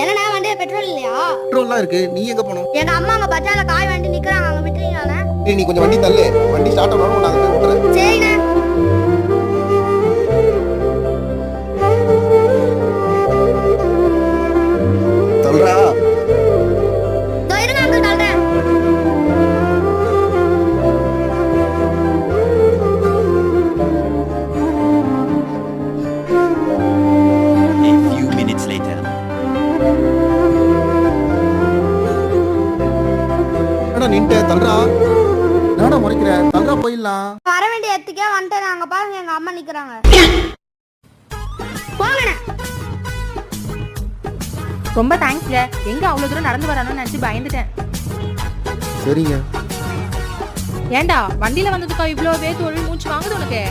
என்னண்ணா வண்டியில பெட்ரோல் இல்லையா? பெட்ரோல்லாம் இருக்கு. நீ எங்க போனோம் எங்க அம்மா அங்க பஜார்ல காய் வாங்கி நிக்கிறாங்க அங்க விட்டுறீங்களாண்ணா? ஏய், நீ கொஞ்சம் வண்டி தள்ளு. வண்டி ஸ்டார்ட் ஆகணும் நான் என்னடா நின்ட்ட தள்ளுறா என்னடா முறைக்கிற? தள்ளுறா போயிடலாம். வர வேண்டிய இடத்துக்கே வந்துட்டேன். அங்க பாருங்க எங்க அம்மா நிக்கிறாங்க. போங்கண்ணே. ரொம்ப தேங்க்ஸ்ங்க எங்க அவ்வளவு தூரம் நடந்து வரணும்னு நினைச்சு பயந்துட்டேன். சரிங்க. வண்டியில வந்ததுக்கா இவ்ளோ வே தொழில் மூச்சு வாங்குது உனக்கு?